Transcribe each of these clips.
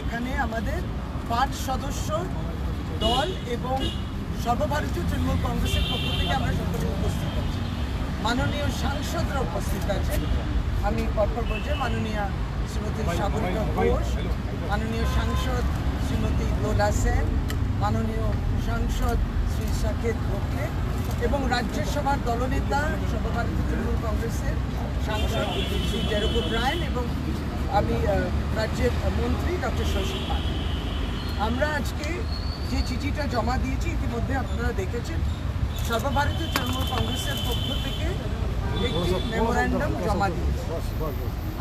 এখানে আমাদের পাঁচ সদস্য দল এবং সর্বভারতীয় তৃণমূল কংগ্রেসের পক্ষ থেকে আমরা সকলে উপস্থিত আছি। মাননীয় সাংসদরা উপস্থিত আছেন। আমি পরপর বলছি, মাননীয় শ্রীমতী সাগরিকা ঘোষ, মাননীয় সাংসদ শ্রীমতী দোলা সেন, মাননীয় সাংসদ শ্রী সাকেত গোখলে এবং রাজ্যসভার দলনেতা, সর্বভারতীয় তৃণমূল কংগ্রেসের সাংসদ শ্রী জেরকুব রায়ন এবং আমি রাজ্যের মন্ত্রী ডক্টর শশী পাল। আমরা আজকে যে চিঠিটা জমা দিয়েছি, ইতিমধ্যে আপনারা দেখেছেন, সর্বভারতীয় তৃণমূল কংগ্রেসের পক্ষ থেকে একটি মেমোরান্ডাম জমা দিয়েছি।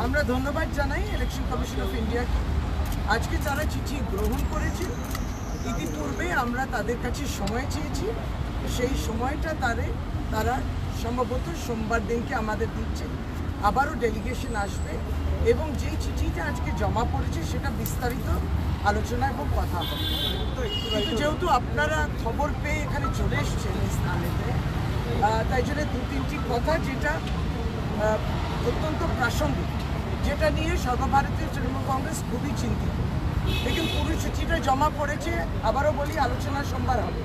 আমরা ধন্যবাদ জানাই ইলেকশন কমিশন অফ ইন্ডিয়াকে। আজকে তারা চিঠি গ্রহণ করেছে ইতিপূর্বে আমরা তাদের কাছে সময় চেয়েছি। সেই সময়টা তারে, তারা সম্ভবত সোমবার দিনকে আমাদের দিচ্ছে। আবারও ডেলিগেশন আসবে। এবং যেই চিঠিটা আজকে জমা পড়েছে সেটা বিস্তারিত আলোচনা এবং কথা হবে। যেহেতু আপনারা খবর পেয়ে এখানে চলে এসছেন স্থানেতে তাই জন্য দু তিনটি কথা যেটা অত্যন্ত প্রাসঙ্গিক যেটা নিয়ে সর্বভারতীয় তৃণমূল কংগ্রেস খুবই চিন্তিত। দেখুন পুরো চিঠিটা জমা পড়েছে আবারও বলি আলোচনা সোমবার হবে।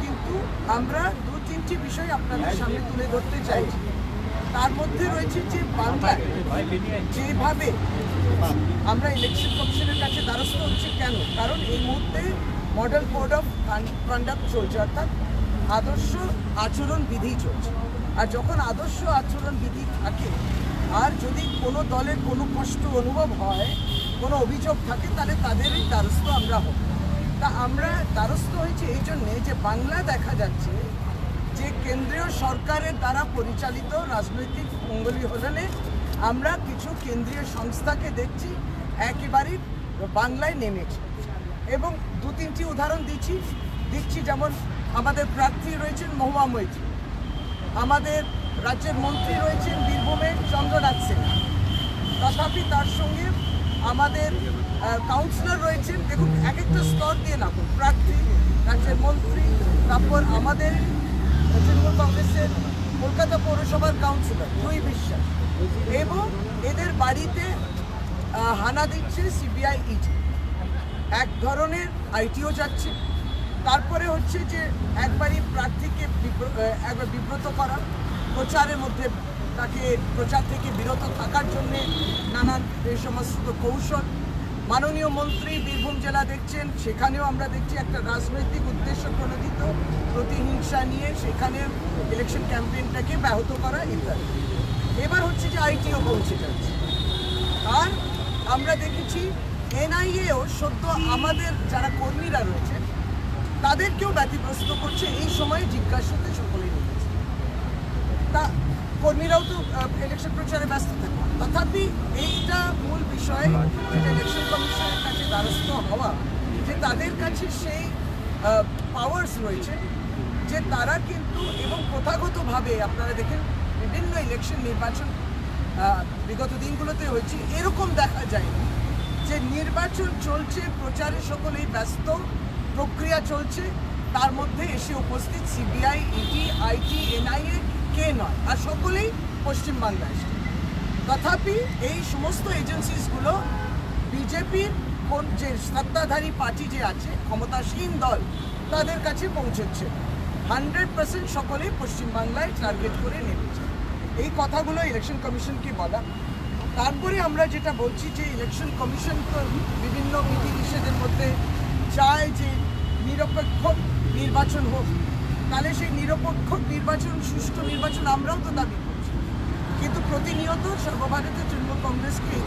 কিন্তু আমরা দু তিনটি বিষয় আপনাদের সামনে তুলে ধরতে চাইছি। তার মধ্যে রয়েছে যে বাংলায় যেভাবে আমরা ইলেকশন কমিশনের কাছে দ্বারস্থ হচ্ছে কেন? কারণ এই মুহূর্তে মডেল কোড অফ কন্ডাক্ট চলছে, অর্থাৎ আদর্শ আচরণ বিধি চলছে। আর যখন আদর্শ আচরণ বিধি থাকে, আর যদি কোনো দলের কোনো কষ্ট অনুভব হয়, কোনো অভিযোগ থাকে, তাহলে তাদেরই দ্বারস্থ আমরা হব। তা আমরা দ্বারস্থ হয়েছে এই জন্যে যে বাংলা দেখা যাচ্ছে কেন্দ্রীয় সরকারের দ্বারা পরিচালিত রাজনৈতিক অঙ্গলি হলনে আমরা কিছু কেন্দ্রীয় সংস্থাকে দেখছি, একেবারেই বাংলায় নেমেছে। এবং দু তিনটি উদাহরণ দিচ্ছি দিচ্ছি যেমন আমাদের প্রার্থী রয়েছেন মহুয়া মৈত্রী, আমাদের রাজ্যের মন্ত্রী রয়েছেন বীরভূমের চন্দ্রনাথ সিনহা তথাপি তার সঙ্গে আমাদের কাউন্সিলর রয়েছেন, দেখুন, এক একটা স্তর দিয়ে না প্রার্থী, রাজ্যের মন্ত্রী, তারপর আমাদের তৃণমূল কংগ্রেসের কলকাতা পৌরসভার কাউন্সিলর জয়ী বিশ্বাস। এবং এদের বাড়িতে হানা দিচ্ছে সিবিআই ইডি। এক ধরনের আইটিও যাচ্ছে। তারপরে হচ্ছে যে একবারই প্রার্থীকে একবার বিব্রত করা, প্রচারের মধ্যে তাকে প্রচার থেকে বিরত থাকার জন্য নানান সমস্ত কৌশল মাননীয় মন্ত্রী বীরভূম জেলা দেখছেন, সেখানেও আমরা দেখছি একটা রাজনৈতিক উদ্দেশ্য প্রণোদিত প্রতিহিংসা নিয়ে সেখানে ইলেকশন ক্যাম্পেইনটাকে ব্যাহত করা ইত্যাদি। এবার হচ্ছে যে আইটিও পৌঁছে যাচ্ছে। আর আমরা দেখেছি এনআইএও সদ্য আমাদের যারা কর্মীরা রয়েছে, তাদেরকেও ব্যতিগ্রস্ত করছে। এই সময়ে জিজ্ঞাসাতে সকলেই নেমেছে তা কর্মীরাও তো ইলেকশন প্রচারে ব্যস্ত থাকে তথাপি এইটা মূল বিষয় যেটা ইলেকশন কমিশনের কাছে দ্বারস্থ হওয়া যে তাদের কাছে সেই পাওয়ার্স রয়েছে যে তারা কিন্তু এবং প্রথাগতভাবে আপনারা দেখেন বিভিন্ন ইলেকশন নির্বাচন বিগত দিনগুলোতে হয়েছে এরকম দেখা যায়নি যে নির্বাচন চলছে প্রচারে সকলেই ব্যস্ত প্রক্রিয়া চলছে তার মধ্যে এসে উপস্থিত সিবিআই ইডি আইটি এনআইএ কে নয়, আর সকলেই পশ্চিমবাংলায় এসে তথাপি এই সমস্ত এজেন্সিসগুলো বিজেপির কোন যে সত্তাধারী পার্টি যে আছে, ক্ষমতাসীন দল, তাদের কাছে পৌঁছচ্ছে হান্ড্রেড পার্সেন্ট সকলেই পশ্চিমবাংলায় টার্গেট করে নেমেছে। এই কথাগুলো ইলেকশন কমিশনকে বলা। তারপরে আমরা যেটা বলছি যে ইলেকশন কমিশন তো বিভিন্ন বিধিনিষেধের মধ্যে চায় যে নিরপেক্ষ নির্বাচন হোক। তাহলে সেই নিরপেক্ষ নির্বাচন, সুষ্ঠু নির্বাচন আমরাও তো দাবি করছি। কিন্তু প্রতিনিয়ত সর্বভারতীয় তৃণমূল কংগ্রেসকে